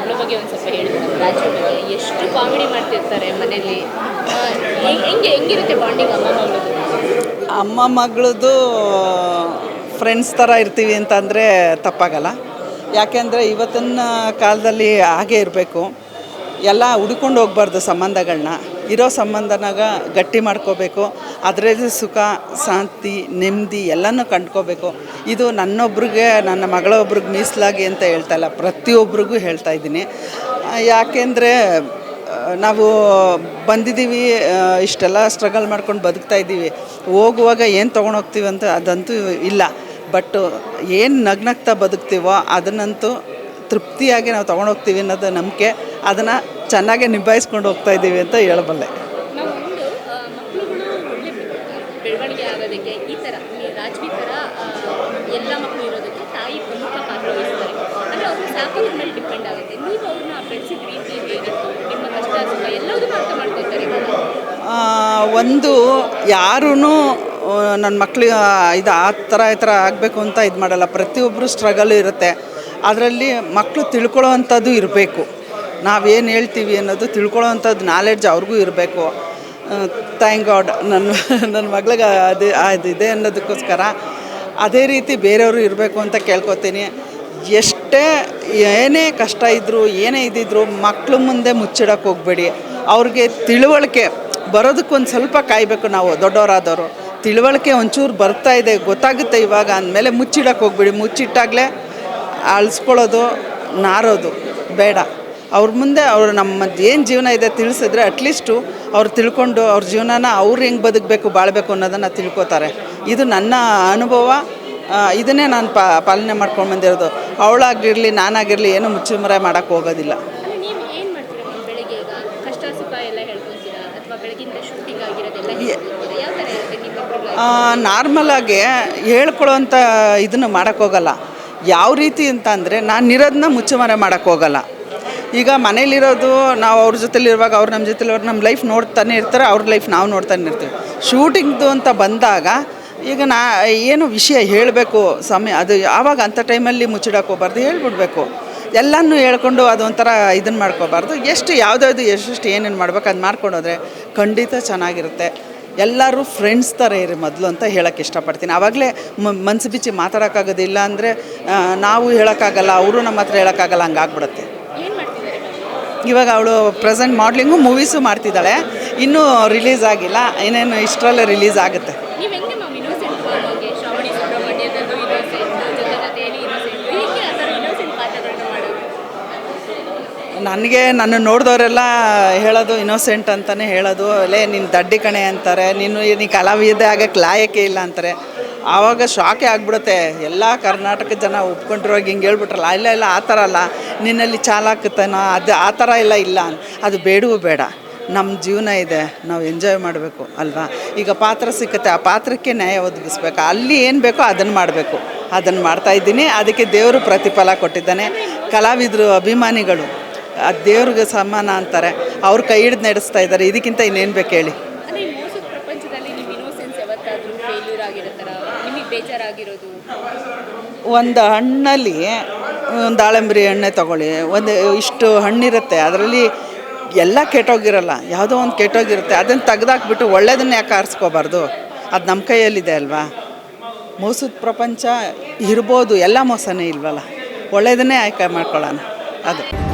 ಮಗಳ ಬಗ್ಗೆ ಒಂದು ಸ್ವಲ್ಪ ಹೇಳಿ ಮೇಡಮ್ ರಾಜು ಎಷ್ಟು ಕಾಮಿಡಿ ಮಾಡ್ತಿರ್ತಾರೆ ಮನೆಯಲ್ಲಿ? ಹೆಂಗೆ ಹೆಂಗಿರುತ್ತೆ ಬಾಂಡಿಂಗ್ ಅಮ್ಮ ಮಗಳದ್ದು? ಅಮ್ಮ ಮಗಳದ್ದು ಫ್ರೆಂಡ್ಸ್ ಥರ ಇರ್ತೀವಿ ಅಂತಂದರೆ ತಪ್ಪಾಗಲ್ಲ. ಯಾಕೆಂದರೆ ಇವತ್ತಿನ ಕಾಲದಲ್ಲಿ ಹಾಗೆ ಇರಬೇಕು. ಎಲ್ಲ ಹುಡ್ಕೊಂಡು ಹೋಗ್ಬಾರ್ದು ಸಂಬಂಧಗಳನ್ನ ಇರೋ ಸಂಬಂಧನಾಗ ಗಟ್ಟಿ ಮಾಡ್ಕೋಬೇಕು, ಅದರಲ್ಲಿ ಸುಖ, ಶಾಂತಿ, ನೆಮ್ಮದಿ ಎಲ್ಲನೂ ಕಂಡ್ಕೋಬೇಕು. ಇದು ನನ್ನೊಬ್ರಿಗೆ, ನನ್ನ ಮಗಳೊಬ್ರಿಗೆ ಮೀಸಲಾಗಿ ಅಂತ ಹೇಳ್ತಾ ಇಲ್ಲ ಪ್ರತಿಯೊಬ್ಬರಿಗೂ ಹೇಳ್ತಾ ಇದ್ದೀನಿ. ಯಾಕೆಂದರೆ ನಾವು ಬಂದಿದ್ದೀವಿ ಇಷ್ಟೆಲ್ಲ ಸ್ಟ್ರಗಲ್ ಮಾಡ್ಕೊಂಡು ಬದುಕ್ತಾ ಇದ್ದೀವಿ. ಹೋಗುವಾಗ ಏನು ತೊಗೊಂಡೋಗ್ತೀವಿ ಅಂತ ಅದಂತೂ ಇಲ್ಲ. ಬಟ್ ಏನು ನಗ್ನಗ್ತಾ ಬದುಕ್ತೀವೋ ಅದನ್ನಂತೂ ತೃಪ್ತಿಯಾಗಿ ನಾವು ತೊಗೊಂಡೋಗ್ತೀವಿ ಅನ್ನೋದು ನಂಬಿಕೆ. ಅದನ್ನು ಚೆನ್ನಾಗಿ ನಿಭಾಯಿಸ್ಕೊಂಡು ಹೋಗ್ತಾ ಇದ್ದೀವಿ ಅಂತ ಹೇಳಬಲ್ಲೆ. ಒಂದು ಯಾರೂ ನನ್ನ ಮಕ್ಳಿಗೆ ಇದು ಆ ಥರ ಈ ಥರ ಆಗಬೇಕು ಅಂತ ಇದು ಮಾಡಲ್ಲ. ಪ್ರತಿಯೊಬ್ಬರು ಸ್ಟ್ರಗಲ್ ಇರುತ್ತೆ. ಅದರಲ್ಲಿ ಮಕ್ಕಳು ತಿಳ್ಕೊಳ್ಳೋ ಅಂಥದ್ದು ಇರಬೇಕು. ನಾವೇನು ಹೇಳ್ತೀವಿ ಅನ್ನೋದು ತಿಳ್ಕೊಳ್ಳೋ ಅಂಥದ್ದು ನಾಲೆಡ್ಜ್ ಅವ್ರಿಗೂ ಇರಬೇಕು. ಥ್ಯಾಂಕ್ ಗಾಡ್ ನನ್ನ ನನ್ನ ಮಗಳಿಗೆ ಅದು ಅದು ಇದೆ ಅನ್ನೋದಕ್ಕೋಸ್ಕರ ಅದೇ ರೀತಿ ಬೇರೆಯವರು ಇರಬೇಕು ಅಂತ ಕೇಳ್ಕೊತೀನಿ. ಎಷ್ಟೇ ಏನೇ ಕಷ್ಟ ಇದ್ದರೂ ಏನೇ ಇದ್ದಿದ್ರು ಮಕ್ಳು ಮುಂದೆ ಮುಚ್ಚಿಡೋಕೆ ಹೋಗಬೇಡಿ. ಅವ್ರಿಗೆ ತಿಳುವಳಿಕೆ ಬರೋದಕ್ಕೊಂದು ಸ್ವಲ್ಪ ಕಾಯಬೇಕು ನಾವು ದೊಡ್ಡವರಾದವರು. ತಿಳುವಳಿಕೆ ಒಂಚೂರು ಬರ್ತಾ ಇದೆ, ಗೊತ್ತಾಗುತ್ತೆ ಇವಾಗ ಅಂದಮೇಲೆ ಮುಚ್ಚಿಡೋಕೆ ಹೋಗ್ಬೇಡಿ. ಮುಚ್ಚಿಟ್ಟಾಗಲೇ ಅಳಿಸ್ಕೊಳ್ಳೋದು ನಾರೋದು ಬೇಡ. ಅವ್ರ ಮುಂದೆ ಅವರು ನಮ್ಮ ಏನು ಜೀವನ ಇದೆ ತಿಳಿಸಿದ್ರೆ ಅಟ್ಲೀಸ್ಟು ಅವ್ರು ತಿಳ್ಕೊಂಡು ಅವ್ರ ಜೀವನನ ಅವ್ರು ಹೆಂಗೆ ಬದುಕಬೇಕು ಬಾಳಬೇಕು ಅನ್ನೋದನ್ನು ತಿಳ್ಕೊತಾರೆ. ಇದು ನನ್ನ ಅನುಭವ. ಇದನ್ನೇ ನಾನು ಪಾ ಪಾಲನೆ ಮಾಡ್ಕೊಂಡು ಬಂದಿರೋದು. ಅವಳಾಗಿರಲಿ ನಾನಾಗಿರಲಿ ಏನೂ ಮುಚ್ಚುಮರೆ ಮಾಡೋಕ್ಕೆ ಹೋಗೋದಿಲ್ಲ. ನಾರ್ಮಲಾಗಿ ಹೇಳ್ಕೊಳ್ಳೋ ಅಂಥ ಇದನ್ನು ಮಾಡೋಕ್ಕೋಗಲ್ಲ ಯಾವ ರೀತಿ ಅಂತ ಅಂದರೆ ನಾನು ಇರೋದನ್ನ ಮುಚ್ಚುಮರೆ ಮಾಡೋಕ್ಕೋಗಲ್ಲ ಈಗ ಮನೇಲಿರೋದು ನಾವು ಅವ್ರ ಜೊತೆಲಿರುವಾಗ ಅವ್ರು ನಮ್ಮ ಜೊತೆಲಿ ಅವ್ರು ನಮ್ಮ ಲೈಫ್ ನೋಡ್ತಾನೆ ಇರ್ತಾರೆ, ಅವ್ರ ಲೈಫ್ ನಾವು ನೋಡ್ತಾನೆ ಇರ್ತೀವಿ. ಶೂಟಿಂಗ್ದು ಅಂತ ಬಂದಾಗ ಈಗ ನಾ ಏನು ವಿಷಯ ಹೇಳಬೇಕು ಸಮಯ, ಅದು ಯಾವಾಗ ಅಂಥ ಟೈಮಲ್ಲಿ ಮುಚ್ಚಿಡಕ್ಕೆ ಹೋಗ್ಬಾರ್ದು, ಹೇಳ್ಬಿಡ್ಬೇಕು. ಎಲ್ಲನೂ ಹೇಳ್ಕೊಂಡು ಅದೊಂಥರ ಇದನ್ನು ಮಾಡ್ಕೋಬಾರ್ದು. ಎಷ್ಟು ಯಾವುದ್ಯಾವುದು ಎಷ್ಟೆಷ್ಟು ಏನೇನು ಮಾಡ್ಬೇಕು ಅದು ಮಾಡ್ಕೊಂಡೋದ್ರೆ ಖಂಡಿತ ಚೆನ್ನಾಗಿರುತ್ತೆ. ಎಲ್ಲರೂ ಫ್ರೆಂಡ್ಸ್ ಥರ ಇರಿ ಮೊದಲು ಅಂತ ಹೇಳೋಕ್ಕೆ ಇಷ್ಟಪಡ್ತೀನಿ. ಆವಾಗಲೇ ಮನಸ್ಸು ಬಿಚ್ಚಿ ಮಾತಾಡೋಕ್ಕಾಗೋದಿಲ್ಲ ಅಂದರೆ ನಾವು ಹೇಳೋಕ್ಕಾಗಲ್ಲ ಅವರು ನಮ್ಮ ಹತ್ರ ಹೇಳೋಕ್ಕಾಗಲ್ಲ ಹಂಗಾಗ್ಬಿಡುತ್ತೆ. ಇವಾಗ ಅವಳು ಪ್ರೆಸೆಂಟ್ ಮಾಡ್ಲಿಂಗು ಮೂವೀಸು ಮಾಡ್ತಿದ್ದಾಳೆ. ಇನ್ನೂ ರಿಲೀಸ್ ಆಗಿಲ್ಲ. ಏನೇನು ಇಷ್ಟರಲ್ಲೇ ರಿಲೀಸ್ ಆಗುತ್ತೆ ನೀವು ಹೆಂಗೆ ಮ್ಯಾಮ್ ಇನ್ನೋಸೆಂಟ್ ಬಗ್ಗೆ ಶ್ರಾವಣಿ ಸುಬ್ರಹ್ಮಣ್ಯದಲ್ಲೂ ಇನ್ನೋಸೆಂಟ್ ಜೊತೆ ಜೊತೆಯಲ್ಲಿ ಇನ್ನೋಸೆಂಟ್ ಹೀಗೆ ಆ ಥರ ಇನ್ನೋಸೆಂಟ್ ಪಾತ್ರಗಳನ್ನ ಮಾಡೋದು ನನಗೆ, ನನ್ನ ನೋಡಿದವರೆಲ್ಲ ಹೇಳೋದು ಇನ್ನೋಸೆಂಟ್ ಅಂತಲೇ ಹೇಳೋದು. ಲೇ, ನೀನು ದಡ್ಡಿ ಕಣೆ ಅಂತಾರೆ. ನೀನು, ನೀ ಕಲಾವಿದೆ ಆಗಕ್ಕೆ ಲಾಯಕ್ಕೆ ಇಲ್ಲ ಅಂತಾರೆ. ಆವಾಗ ಶಾಕೆ ಆಗ್ಬಿಡುತ್ತೆ. ಎಲ್ಲ ಕರ್ನಾಟಕ ಜನ ಒಪ್ಕೊಂಡಿರೋಗಿ ಹಿಂಗೆ ಹೇಳ್ಬಿಟ್ರಲ್ಲ. ಇಲ್ಲ ಇಲ್ಲ, ಆ ಥರ ಅಲ್ಲ. ನಿನ್ನಲ್ಲಿ ಚಾಲಾಕತನ, ಅದು ಆ ಥರ ಎಲ್ಲ ಇಲ್ಲ ಅದು ಬೇಡವೂ ಬೇಡ. ನಮ್ಮ ಜೀವನ ಇದೆ. ನಾವು ಎಂಜಾಯ್ ಮಾಡಬೇಕು, ಅಲ್ವಾ? ಈಗ ಪಾತ್ರ ಸಿಕ್ಕತ್ತೆ. ಆ ಪಾತ್ರಕ್ಕೆ ನ್ಯಾಯ ಒದಗಿಸ್ಬೇಕು. ಅಲ್ಲಿ ಏನು ಬೇಕೋ ಅದನ್ನು ಮಾಡಬೇಕು. ಅದನ್ನು ಮಾಡ್ತಾ ಇದ್ದೀನಿ. ಅದಕ್ಕೆ ದೇವರು ಪ್ರತಿಫಲ ಕೊಟ್ಟಿದ್ದಾನೆ. ಕಲಾವಿದರು, ಅಭಿಮಾನಿಗಳು. ಆ ದೇವ್ರಿಗೆ ಸಮಾನ ಅಂತಾರೆ. ಅವ್ರ ಕೈ ಹಿಡಿದು ನಡೆಸ್ತಾ ಇದ್ದಾರೆ ಇದಕ್ಕಿಂತ ಇನ್ನೇನು ಬೇಕು ಹೇಳಿ? ಒಂದು ಹಣ್ಣಲ್ಲಿ ಒಂದು ದಾಳಂಬರಿ ಹಣ್ಣೆ ತಗೊಳ್ಳಿ. ಒಂದು ಇಷ್ಟು ಹಣ್ಣಿರುತ್ತೆ. ಅದರಲ್ಲಿ ಎಲ್ಲ ಕೆಟ್ಟೋಗಿರಲ್ಲ. ಯಾವುದೋ ಒಂದು ಕೆಟ್ಟೋಗಿರುತ್ತೆ. ಅದನ್ನು ತೆಗ್ದಾಕ್ಬಿಟ್ಟು ಒಳ್ಳೇದನ್ನ ಯಾಕೆ ಆರಿಸ್ಕೋಬಾರ್ದು? ಅದು ನಮ್ಮ ಕೈಯಲ್ಲಿದೆ ಅಲ್ವಾ? ಮೋಸದ ಪ್ರಪಂಚ ಇರ್ಬೋದು. ಎಲ್ಲ ಮೋಸನೇ ಇಲ್ವಲ್ಲ? ಒಳ್ಳೇದನ್ನೇ ಆಯ್ಕೆ ಮಾಡ್ಕೊಳ್ಳೋಣ. ಅದು.